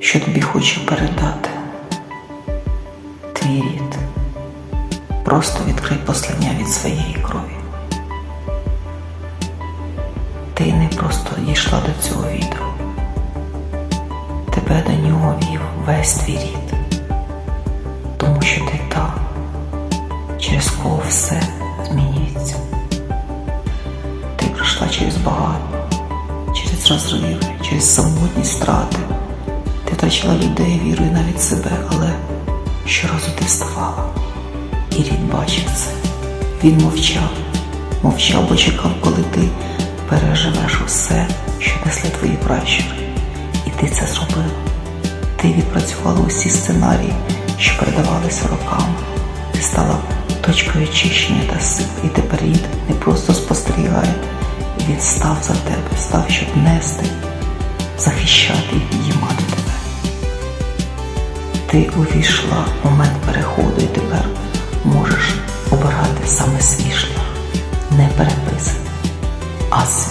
що тобі хочу передати. Твій рід. Просто відкрий послання від своєї крові. Ти не просто дійшла до цього відео. Тебе до нього вів весь твій рід. Тому що ти та, через кого все змінюється. Ти пройшла через багато, через розриви, через самотність страти. Втрачала людей, віру і навіть себе, але щоразу ти вставала. І рід бачив це. Він мовчав, мовчав, бо чекав, коли ти переживеш усе, що несли твої пращури. І ти це зробила. Ти відпрацювала усі сценарії, що передавалися роками. Ти стала точкою очищення та сил, і тепер рід не просто спостерігає, він став за тебе, став, щоб нести, захищати. Ти увійшла в момент переходу і тепер можеш обирати саме свій шлях, не переписаний, а свій.